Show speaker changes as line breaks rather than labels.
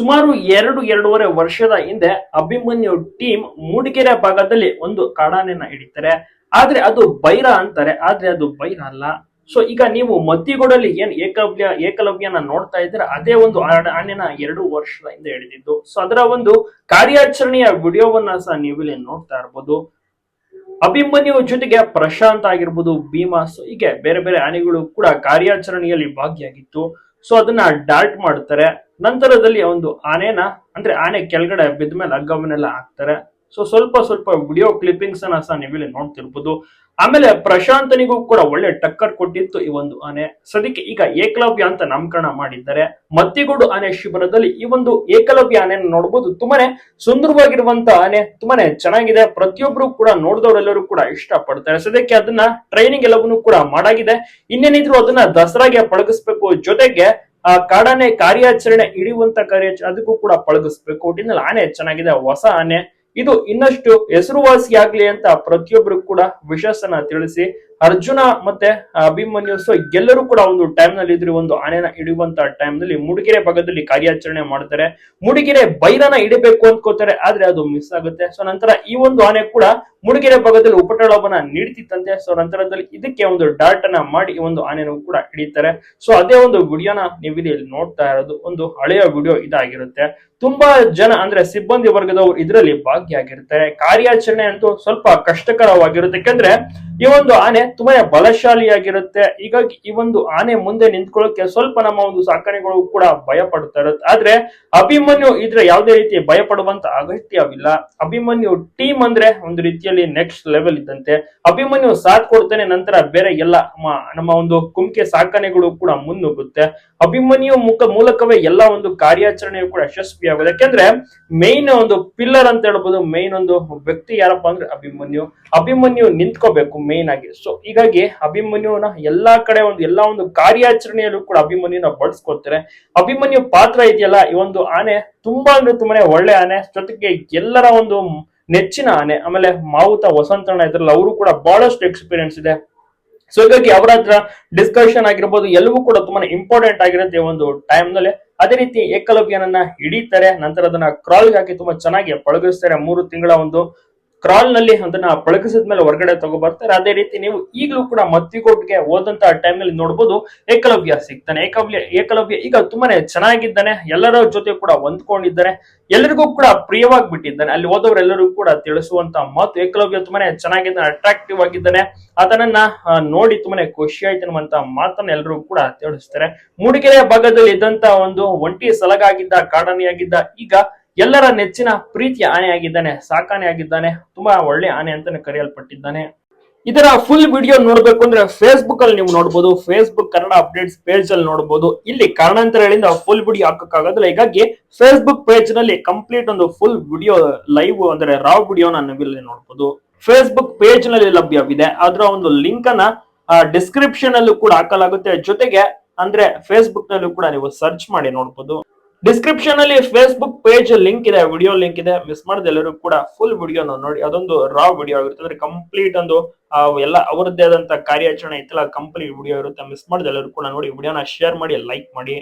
ಸುಮಾರು ಎರಡು ಎರಡೂವರೆ ವರ್ಷದ ಹಿಂದೆ ಅಭಿಮನ್ಯು ಟೀಮ್ ಮೂಡಿಗೆರೆ ಭಾಗದಲ್ಲಿ ಒಂದು ಕಾಡಾನೆನ ಹಿಡಿತಾರೆ. ಆದ್ರೆ ಅದು ಬೈರ ಅಂತಾರೆ. ಆದ್ರೆ ಅದು ಬೈರ ಅಲ್ಲ. ಸೊ ಈಗ ನೀವು ಮದ್ದಿಗೋಡಲ್ಲಿ ಏನ್ ಏಕಲವ್ಯ ಏಕಲವ್ಯನ ನೋಡ್ತಾ ಇದ್ರೆ ಅದೇ ಒಂದು ಆನೆನ ಎರಡು ವರ್ಷದ ಹಿಂದೆ ಹಿಡಿದಿದ್ದು. ಸೊ ಅದರ ಒಂದು ಕಾರ್ಯಾಚರಣೆಯ ವಿಡಿಯೋವನ್ನ ಸಹ ನೀವು ಇಲ್ಲಿ ನೋಡ್ತಾ ಇರ್ಬೋದು. ಅಭಿಮನ್ಯು ಜೊತೆಗೆ ಪ್ರಶಾಂತ್ ಆಗಿರ್ಬೋದು, ಭೀಮಾ ಸೊ ಹೀಗೆ ಬೇರೆ ಬೇರೆ ಆನೆಗಳು ಕೂಡ ಕಾರ್ಯಾಚರಣೆಯಲ್ಲಿ ಭಾಗಿಯಾಗಿತ್ತು. ಸೊ ಅದನ್ನ ಡಾಲ್ಟ್ ಮಾಡ್ತಾರೆ. ನಂತರದಲ್ಲಿ ಒಂದು ಆನೆನ, ಅಂದ್ರೆ ಆನೆ ಕೆಳಗಡೆ ಬಿದ್ದ ಮೇಲೆ ಹಗ್ಗವನ್ನೆಲ್ಲ ಹಾಕ್ತಾರೆ. ಸೊ ಸ್ವಲ್ಪ ಸ್ವಲ್ಪ ವಿಡಿಯೋ ಕ್ಲಿಪ್ಪಿಂಗ್ಸ್ ಅನ್ನ ಸಹ ನೀವಿಲ್ಲಿ ನೋಡ್ತಿರ್ಬೋದು. ಆಮೇಲೆ ಪ್ರಶಾಂತನಿಗೂ ಕೂಡ ಒಳ್ಳೆ ಟಕ್ಕರ್ ಕೊಟ್ಟಿತ್ತು ಈ ಒಂದು ಆನೆ. ಸದ್ಯಕ್ಕೆ ಈಗ ಏಕಲವ್ಯ ಅಂತ ನಾಮಕರಣ ಮಾಡಿದ್ದಾರೆ. ಮತ್ತಿಗೂಡು ಆನೆ ಶಿಬಿರದಲ್ಲಿ ಈ ಒಂದು ಏಕಲವ್ಯ ಆನೆನ ನೋಡಬಹುದು ತುಂಬಾನೇ ಸುಂದರವಾಗಿರುವಂತ ಆನೆ, ತುಂಬಾನೇ ಚೆನ್ನಾಗಿದೆ. ಪ್ರತಿಯೊಬ್ರು ಕೂಡ ನೋಡಿದವರೆಲ್ಲರೂ ಕೂಡ ಇಷ್ಟ ಪಡ್ತಾರೆ ಸದ್ಯಕ್ಕೆ ಅದನ್ನ ಟ್ರೈನಿಂಗ್ ಎಲ್ಲವನ್ನೂ ಕೂಡ ಮಾಡಾಗಿದೆ. ಇನ್ನೇನಿದ್ರು ಅದನ್ನ ದಸರಾಗೆ ಪಳಗಿಸ್ಬೇಕು. ಜೊತೆಗೆ ಆ ಕಾಡಾನೆ ಕಾರ್ಯಾಚರಣೆ ಹಿಡಿಯುವಂತ ಕಾರ್ಯಾಚರಣೆ ಅದಕ್ಕೂ ಕೂಡ ಪಳಗಿಸ್ಬೇಕು. ಒಟ್ಟಿನಲ್ಲಿ ಆನೆ ಚೆನ್ನಾಗಿದೆ, ಹೊಸ ಆನೆ. ಇದು ಇನ್ನಷ್ಟು ಹೆಸರುವಾಸಿಯಾಗ್ಲಿ ಅಂತ ಪ್ರತಿಯೊಬ್ರು ಕೂಡ ವಿಶಸ್ಸನ್ನ ತಿಳಿಸಿ ಅರ್ಜುನ ಮತ್ತೆ ಅಭಿಮನ್ಯು ಸೊ ಎಲ್ಲರೂ ಕೂಡ ಒಂದು ಟೈಮ್ನಲ್ಲಿ ಇದ್ರೆ ಒಂದು ಆನೆನ ಹಿಡಿಯುವಂತ ಟೈಮ್ನಲ್ಲಿ ಮೂಡಿಗೆರೆ ಭಾಗದಲ್ಲಿ ಕಾರ್ಯಾಚರಣೆ ಮಾಡ್ತಾರೆ. ಮೂಡಿಗೆರೆ ಬೈರನ ಹಿಡಿಬೇಕು ಅನ್ಕೋತಾರೆ ಆದ್ರೆ ಅದು ಮಿಸ್ ಆಗುತ್ತೆ. ಸೊ ನಂತರ ಈ ಒಂದು ಆನೆ ಕೂಡ ಮೂಡಿಗೆರೆ ಭಾಗದಲ್ಲಿ ಉಪಟಳವನ್ನ ನೀಡ್ತಿತ್ತಂತೆ. ಸೊ ನಂತರದಲ್ಲಿ ಇದಕ್ಕೆ ಒಂದು ಡಾಟ್ ಅನ್ನ ಮಾಡಿ ಈ ಒಂದು ಆನೆನೂ ಕೂಡ ಹಿಡಿತಾರೆ. ಸೊ ಅದೇ ಒಂದು ವಿಡಿಯೋನ ನೀವು ಇಲ್ಲಿ ನೋಡ್ತಾ ಇರೋದು, ಒಂದು ಹಳೆಯ ವಿಡಿಯೋ ಇದಾಗಿರುತ್ತೆ. ತುಂಬಾ ಜನ ಅಂದ್ರೆ ಸಿಬ್ಬಂದಿ ವರ್ಗದವರು ಇದರಲ್ಲಿ ಭಾಗಿಯಾಗಿರ್ತಾರೆ. ಕಾರ್ಯಾಚರಣೆ ಅಂತೂ ಸ್ವಲ್ಪ ಕಷ್ಟಕರವಾಗಿರುತ್ತೆ. ಯಾಕಂದ್ರೆ ಈ ಒಂದು ಆನೆ ತುಂಬಾನೇ ಬಲಶಾಲಿಯಾಗಿರುತ್ತೆ. ಹೀಗಾಗಿ ಈ ಒಂದು ಆನೆ ಮುಂದೆ ನಿಂತ್ಕೊಳ್ಳೋಕೆ ಸ್ವಲ್ಪ ನಮ್ಮ ಒಂದು ಸಾಕಾಣೆಗಳು ಕೂಡ ಭಯ ಪಡ್ತಾ ಇರುತ್ತೆ. ಆದ್ರೆ ಅಭಿಮನ್ಯು ಇದ್ರೆ ಯಾವುದೇ ರೀತಿ ಭಯ ಪಡುವಂತ ಅಗತ್ಯವಿಲ್ಲ. ಅಭಿಮನ್ಯು ಟೀಮ್ ಅಂದ್ರೆ ಒಂದು ರೀತಿಯಲ್ಲಿ ನೆಕ್ಸ್ಟ್ ಲೆವೆಲ್ ಇದ್ದಂತೆ. ಅಭಿಮನ್ಯು ಸಾಥ್ ಕೊಡ್ತಾನೆ, ನಂತರ ಬೇರೆ ಎಲ್ಲ ನಮ್ಮ ಒಂದು ಕುಂಕೆ ಸಾಕಣೆಗಳು ಕೂಡ ಮುನ್ನುಗ್ಗುತ್ತೆ. ಅಭಿಮನ್ಯು ಮುಖ ಮೂಲಕವೇ ಎಲ್ಲ ಒಂದು ಕಾರ್ಯಾಚರಣೆಯು ಕೂಡ ಯಶಸ್ವಿಯಾಗುತ್ತೆ. ಯಾಕೆಂದ್ರೆ ಮೇನ್ ಒಂದು ಪಿಲ್ಲರ್ ಅಂತ ಹೇಳ್ಬೋದು ಮೇನ್ ಒಂದು ವ್ಯಕ್ತಿ ಯಾರಪ್ಪ ಅಂದ್ರೆ ಅಭಿಮನ್ಯು. ಅಭಿಮನ್ಯು ನಿಂತ್ಕೋಬೇಕು ಮೇನ್ ಆಗಿ. ಸೊ ಹೀಗಾಗಿ ಅಭಿಮನ್ಯುನ ಎಲ್ಲಾ ಕಡೆ ಒಂದು ಎಲ್ಲಾ ಒಂದು ಕಾರ್ಯಾಚರಣೆಯಲ್ಲೂ ಕೂಡ ಅಭಿಮನ್ಯುನ ಬಳಸ್ಕೊತಾರೆ ಅಭಿಮನ್ಯು ಪಾತ್ರ ಇದೆಯಲ್ಲ, ಈ ಒಂದು ಆನೆ ತುಂಬಾ ಅಂದ್ರೆ ತುಂಬಾನೇ ಒಳ್ಳೆ ಆನೆ. ಜೊತೆಗೆ ಎಲ್ಲರ ಒಂದು ನೆಚ್ಚಿನ ಆನೆ, ಆಮೇಲೆ ಮಾವುತ, ವಸಂತಣ್ಣ ಇದ್ರಲ್ಲ ಅವರು ಕೂಡ ಬಹಳಷ್ಟು ಎಕ್ಸ್ಪೀರಿಯನ್ಸ್ ಇದೆ. ಸೊ ಹೀಗಾಗಿ ಅವರ ಹತ್ರ ಡಿಸ್ಕಷನ್ ಆಗಿರ್ಬೋದು, ಎಲ್ಲವೂ ಕೂಡ ತುಂಬಾ ಇಂಪಾರ್ಟೆಂಟ್ ಆಗಿರುತ್ತೆ ಈ ಒಂದು ಟೈಮ್ನಲ್ಲಿ. ಅದೇ ರೀತಿ ಏಕಲವ್ಯನನ್ನ ಹಿಡಿತಾರೆ, ನಂತರ ಅದನ್ನ ಕ್ರಾಲ್ ಹಾಕಿ ತುಂಬಾ ಚೆನ್ನಾಗಿ ಪಳಗಿಸ್ತಾರೆ. ಮೂರು ತಿಂಗಳ ಒಂದು ಕ್ರಾಲ್ನಲ್ಲಿ ಅದನ್ನ ಪಳಗಿಸಿದ ಮೇಲೆ ಹೊರಗಡೆ ತಗೋಬರ್ತಾರೆ ಅದೇ ರೀತಿ ನೀವು ಈಗಲೂ ಕೂಡ ಮತ್ತಿಗೋಟ್ಗೆ ಹೋದಂತ ಟೈಮ್ನಲ್ಲಿ ನೋಡಬಹುದು ಏಕಲವ್ಯ ಸಿಗ್ತಾನೆ. ಏಕಲವ್ಯ ಏಕಲವ್ಯ ಈಗ ತುಂಬಾನೇ ಚೆನ್ನಾಗಿದ್ದಾನೆ. ಎಲ್ಲರ ಜೊತೆ ಕೂಡ ಹೊಂದ್ಕೊಂಡಿದ್ದಾನೆ. ಎಲ್ಲರಿಗೂ ಕೂಡ ಪ್ರಿಯವಾಗಿ ಬಿಟ್ಟಿದ್ದಾನೆ ಅಲ್ಲಿ ಹೋದವರೆಲ್ಲರೂ ಕೂಡ ತಿಳಿಸುವಂತ ಮಾತು ಏಕಲವ್ಯ ತುಂಬಾನೇ ಚೆನ್ನಾಗಿದ್ದಾನೆ ಅಟ್ರಾಕ್ಟಿವ್ ಆಗಿದ್ದಾನೆ. ಅದನ್ನ ನೋಡಿ ತುಂಬಾನೇ ಖುಷಿ ಆಯ್ತು ಅನ್ನುವಂತ ಮಾತನ್ನ ಎಲ್ಲರೂ ಕೂಡ ತಿಳಿಸ್ತಾರೆ. ಮೂಡಿಗೆರೆ ಭಾಗದಲ್ಲಿ ಇದ್ದಂತ ಒಂದು ಒಂಟಿ ಸಲಗಾಗಿದ್ದ, ಕಾಡನಿಯಾಗಿದ್ದ ಈಗ ಎಲ್ಲರ ನೆಚ್ಚಿನ ಪ್ರೀತಿಯ ಆನೆ ಆಗಿದ್ದಾನೆ ಸಾಕಾನೆ ಆಗಿದ್ದಾನೆ, ತುಂಬಾ ಒಳ್ಳೆ ಆನೆ ಅಂತಾನೆ ಕರೆಯಲ್ಪಟ್ಟಿದ್ದಾನೆ. ಇದರ ಫುಲ್ ವಿಡಿಯೋ ನೋಡ್ಬೇಕು ಅಂದ್ರೆ ಫೇಸ್ಬುಕ್ ಅಲ್ಲಿ ನೀವು ನೋಡಬಹುದು ಫೇಸ್ಬುಕ್ ಕನ್ನಡ ಅಪ್ಡೇಟ್ಸ್ ಪೇಜ್ ಅಲ್ಲಿ ನೋಡಬಹುದು ಇಲ್ಲಿ ಕಾರಣಾಂತರಗಳಿಂದ ಫುಲ್ ವಿಡಿಯೋ ಹಾಕಕ್ಕಾಗೋದಿಲ್ಲ. ಹೀಗಾಗಿ ಫೇಸ್ಬುಕ್ ಪೇಜ್ನಲ್ಲಿ ಕಂಪ್ಲೀಟ್ ಒಂದು ಫುಲ್ ವಿಡಿಯೋ ಲೈವ್ ಅಂದ್ರೆ ರಾವ್ ವಿಡಿಯೋನ ಇಲ್ಲಿ ನೋಡಬಹುದು ಫೇಸ್ಬುಕ್ ಪೇಜ್ನಲ್ಲಿ ಲಭ್ಯವಿದೆ. ಅದರ ಒಂದು ಲಿಂಕ್ ಅನ್ನ ಡಿಸ್ಕ್ರಿಪ್ಷನ್ ಅಲ್ಲೂ ಕೂಡ ಹಾಕಲಾಗುತ್ತೆ. ಜೊತೆಗೆ ಅಂದ್ರೆ ಫೇಸ್ಬುಕ್ ನಲ್ಲೂ ಕೂಡ ನೀವು ಸರ್ಚ್ ಮಾಡಿ ನೋಡಬಹುದು ಡಿಸ್ಕ್ರಿಪ್ಷನ್ ಅಲ್ಲಿ ಫೇಸ್ಬುಕ್ ಪೇಜ್ ಲಿಂಕ್ ಇದೆ ವಿಡಿಯೋ ಲಿಂಕ್ ಇದೆ. ಮಿಸ್ ಮಾಡದೆ ಎಲ್ಲರೂ ಕೂಡ ಫುಲ್ ವಿಡಿಯೋ ನೋಡಿ. ಅದೊಂದು ರಾ ವಿಡಿಯೋ ಆಗಿರುತ್ತೆ. ಅಂದ್ರೆ ಕಂಪ್ಲೀಟ್ ಒಂದು ಎಲ್ಲ ಅವರದ್ದೇ ಆದಂತ ಕಾರ್ಯಾಚರಣೆ ಇತ್ತಲ್ಲ ಕಂಪ್ಲೀಟ್ ವಿಡಿಯೋ ಇರುತ್ತೆ. ಮಿಸ್ ಮಾಡದೆ ಎಲ್ಲರೂ ಕೂಡ ನೋಡಿ. ವಿಡಿಯೋನ ಶೇರ್ ಮಾಡಿ ಲೈಕ್ ಮಾಡಿ.